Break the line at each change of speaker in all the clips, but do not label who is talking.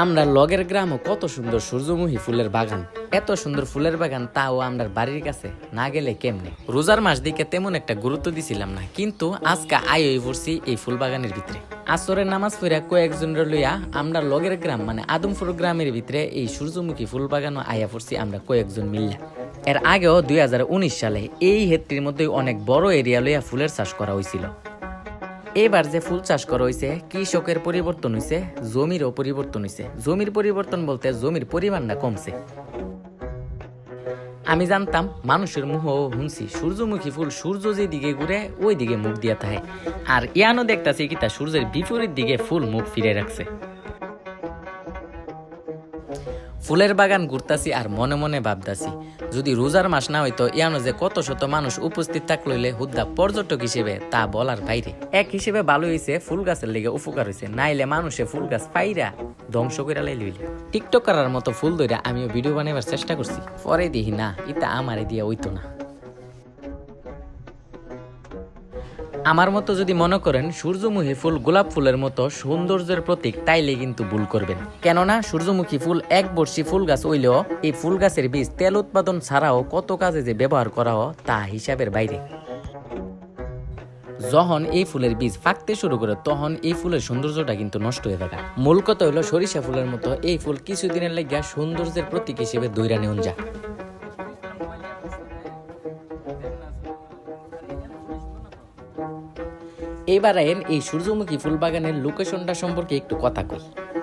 আমরা লগের গ্রামও কত সুন্দর সূর্যমুখী ফুলের বাগান। এত সুন্দর ফুলের বাগান তাও আমরা বাড়ির কাছে না গেলে কেমনে? রোজার মাস দিকে তেমন একটা গুরুত্ব দিছিলাম না, কিন্তু আজকে আই হয়ে পড়ছি এই ফুল বাগানের ভিতরে। আসরের নামাজ পড়া কয়েকজনের লইয়া আমরা লগের গ্রাম মানে আদমপুর গ্রামের ভিতরে এই সূর্যমুখী ফুল বাগানও আইয়া পড়ছি আমরা কয়েকজন মিল্লা। এর আগেও দুই হাজার উনিশ সালে এই হেত্রির মধ্যে অনেক বড় এরিয়া লইয়া ফুলের চাষ করা হয়েছিল এবার যে ফুল চাষ করা হয়েছে কৃষকের পরিবর্তন হয়েছে জমিরও পরিবর্তন হয়েছে জমির পরিবর্তন বলতে জমির পরিমাণটা কমছে। আমি জানতাম, মানুষের মুহ হুনছি, সূর্যমুখী ফুল সূর্য যে দিকে ঘুরে ওই দিকে মুখ দিয়া থাকে। আর ইয়ানো দেখতেছি কি তা সূর্যের বিপরীত দিকে ফুল মুখ ফিরে রাখছে। ফুলের বাগান ঘুরতাছি আর মনে মনে ভাবতাছি, যদি রোজার মাস না হইতো ইয়ানো যে কত শত মানুষ উপস্থিত থাকলইলে হুদ্দা পর্যটক হিসেবে তা বলার বাইরে। এক হিসেবে ভালো হয়েছে ফুল গাছের লেগে উপকার হয়েছে নাইলে মানুষে ফুল গাছ পাইরা ধ্বংস করে লাইলে। হইলে টিকটক করার মতো ফুল ধরে আমিও ভিডিও বানাবার চেষ্টা করছি, পরে দিহি না এটা আমারে দিয়ে হইতো না। আমার মতো যদি মনে করেন সূর্যমুখী ফুল গোলাপ ফুলের মতো সৌন্দর্যের প্রতীক, তাইলে কিন্তু ভুল করবেন। কেননা সূর্যমুখী ফুল এক বর্ষী ফুল গাছ হইলেও এই ফুল গাছের বীজ তেল উৎপাদন ছাড়াও কত কাজে যে ব্যবহার করা হয়, তা হিসাবের বাইরে। যখন এই ফুলের বীজ ফাঁকতে শুরু করে, তখন এই ফুলের সৌন্দর্যটা কিন্তু নষ্ট হয়ে থাকে মূল কথা হলো সরিষা ফুলের মতো এই ফুল কিছুদিনের লেগে সৌন্দর্যের প্রতীক হিসেবে দৈরা নেওয়া যায়। এবার আইন এই সূর্যমুখী ফুল বাগানের লোকেশনটা সম্পর্কে একটু কথা কই।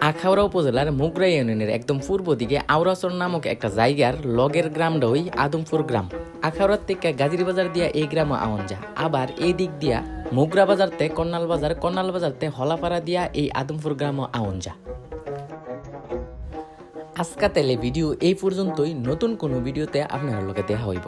আখাউড়া উপজেলার মুগরা ইউনিয়নের একদম পূর্ব দিকে আওরাচর নামক একটা জায়গার লগের গ্রামটা ওই আদমপুর গ্রাম। আখাউড়ার থেকে গাজীর বাজার দিয়া এই গ্রামও আওয়ান যা। আবার এই দিক দিয়া মুগরা বাজার তে কর্নাল বাজার কর্নাল বাজার তে হলাপাড়া দিয়া এই আদমপুর গ্রামও আওয়ান যা। আজকা তেলে ভিডিও এই পর্যন্তই। নতুন কোনো ভিডিওতে আপনার লোকে দেখা হইব।